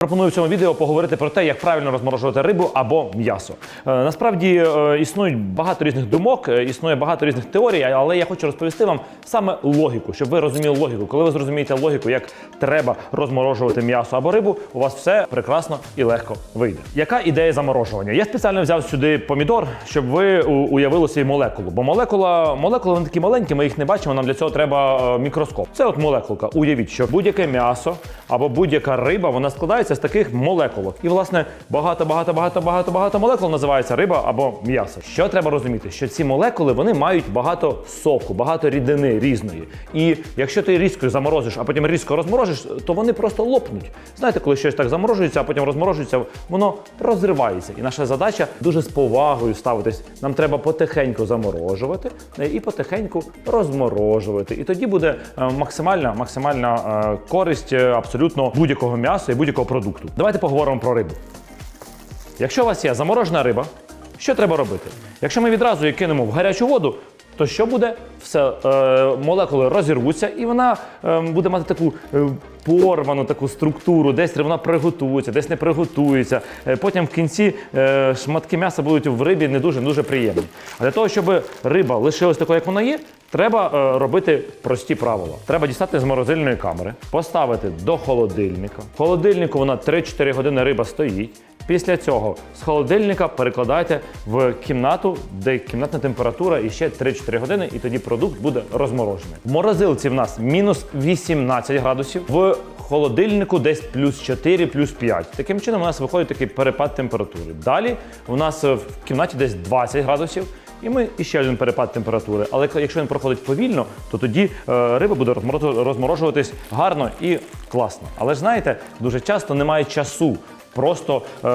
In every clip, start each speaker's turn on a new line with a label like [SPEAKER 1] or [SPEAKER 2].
[SPEAKER 1] Пропоную в цьому відео поговорити про те, як правильно розморожувати рибу або м'ясо. Е, насправді е, існують багато різних думок, е, існує багато різних теорій, але я хочу розповісти вам саме логіку, щоб ви розуміли логіку. Коли ви зрозумієте логіку, як треба розморожувати м'ясо або рибу, у вас все прекрасно і легко вийде. Яка ідея заморожування? Я спеціально взяв сюди помідор, щоб ви уявили собі молекулу. Бо молекула, молекули вони такі маленькі, ми їх не бачимо. Нам для цього треба мікроскоп. Це от молекулка. Уявіть, що будь-яке м'ясо або будь-яка риба вона складається з таких молекулок. І власне багато, багато, багато, багато, багато молекул називається риба або м'ясо. Що треба розуміти? Що ці молекули вони мають багато соку, багато рідини різної. І якщо ти різко заморозиш, а потім різко розморозиш, то вони просто лопнуть. Знаєте, коли щось так заморожується, а потім розморожується, воно розривається. І наша задача дуже з повагою ставитись. Нам треба потихеньку заморожувати е, і потихеньку розморожувати. І тоді буде е, максимальна, максимальна е, користь абсолютно будь-якого м'яса і будь-якого продукту. Давайте поговоримо про рибу. Якщо у вас є заморожена риба, що треба робити? Якщо ми відразу її кинемо в гарячу воду, то що буде? Все, е, молекули розірвуться, і вона е, буде мати таку е, порвану таку структуру, десь вона приготується, десь не приготується. Е, потім в кінці е, шматки м'яса будуть в рибі не дуже дуже приємні. А для того, щоб риба лишилась такою, як вона є, треба е, робити прості правила. Треба дістати з морозильної камери, поставити до холодильника. В холодильнику вона 3-4 години риба стоїть. Після цього з холодильника перекладайте в кімнату, де кімнатна температура і ще 3-4 години, і тоді продукт буде розморожений. В морозилці в нас мінус 18 градусів, в холодильнику десь плюс 4, плюс 5. Таким чином у нас виходить такий перепад температури. Далі у нас в кімнаті десь 20 градусів. І ми і ще один перепад температури. Але якщо він проходить повільно, то тоді е, риба буде розморожуватись гарно і класно. Але ж знаєте, дуже часто немає часу просто е,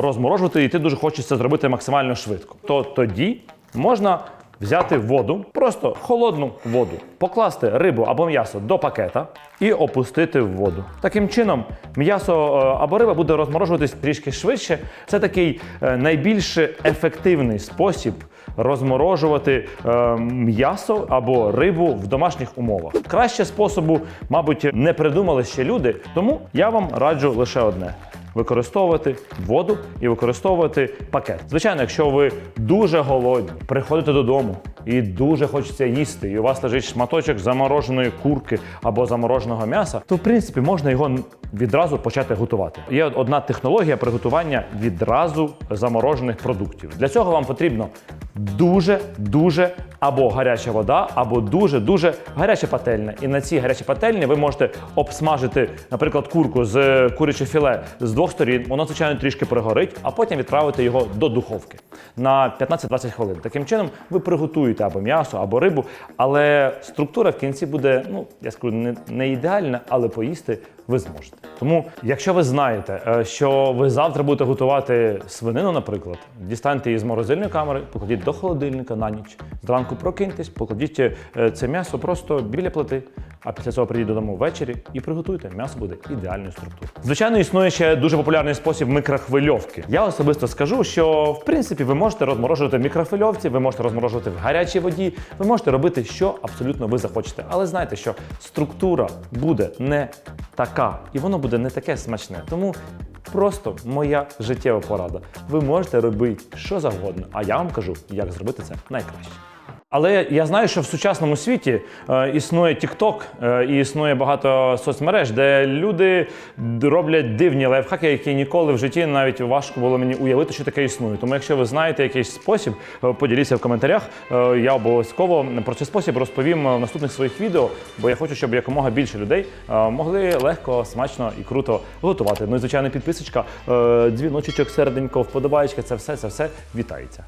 [SPEAKER 1] розморожувати, і ти дуже хочеш це зробити максимально швидко. То тоді можна взяти воду, просто холодну воду, покласти рибу або м'ясо до пакета і опустити в воду. Таким чином, м'ясо е, або риба буде розморожуватись трішки швидше. Це такий е, найбільш ефективний спосіб розморожувати е, м'ясо або рибу в домашніх умовах. Краще способу, мабуть, не придумали ще люди, тому я вам раджу лише одне. Використовувати воду і використовувати пакет. Звичайно, якщо ви дуже голодні, приходите додому і дуже хочеться їсти, і у вас лежить шматочок замороженої курки або замороженого м'яса, то в принципі можна його відразу почати готувати. Є одна технологія приготування відразу заморожених продуктів. Для цього вам потрібно дуже дуже або гаряча вода, або дуже дуже гаряча пательня. І на цій гарячій пательні ви можете обсмажити, наприклад, курку з куряче філе з двох сторін. Воно звичайно трішки пригорить, а потім відправити його до духовки на 15-20 хвилин. Таким чином ви приготуєте або м'ясо, або рибу, але структура в кінці буде, ну я скажу, не, не ідеальна, але поїсти ви зможете. Тому, якщо ви знаєте, е, що ви завтра будете готувати свинину, наприклад, дістаньте її з морозильної камери, покладіть до холодильника на ніч. Зранку прокиньтесь, покладіть е, це м'ясо просто біля плити, а після цього прийдіть додому ввечері і приготуйте. М'ясо буде ідеальної структури. Звичайно, існує ще дуже популярний спосіб мікрохвильовки. Я особисто скажу, що в принципі ви можете розморожувати мікрохвильовці, ви можете розморожувати в гарячій воді, ви можете робити, що абсолютно ви захочете. Але знайте, що структура буде не така, і воно буде не таке смачне. Тому просто моя життєва порада. Ви можете робити що завгодно, а я вам кажу, як зробити це найкраще. Але я знаю, що в сучасному світі е, існує TikTok е, і існує багато соцмереж, де люди роблять дивні лайфхаки, які ніколи в житті навіть важко було мені уявити, що таке існує. Тому, якщо ви знаєте якийсь спосіб, е, поділіться в коментарях. Е, я обов'язково про цей спосіб розповім в наступних своїх відео, бо я хочу, щоб якомога більше людей е, могли легко, смачно і круто готувати. Ну і звичайно, підписочка, е, дзвіночок, серденько, вподобаєчка, це все, це все вітається.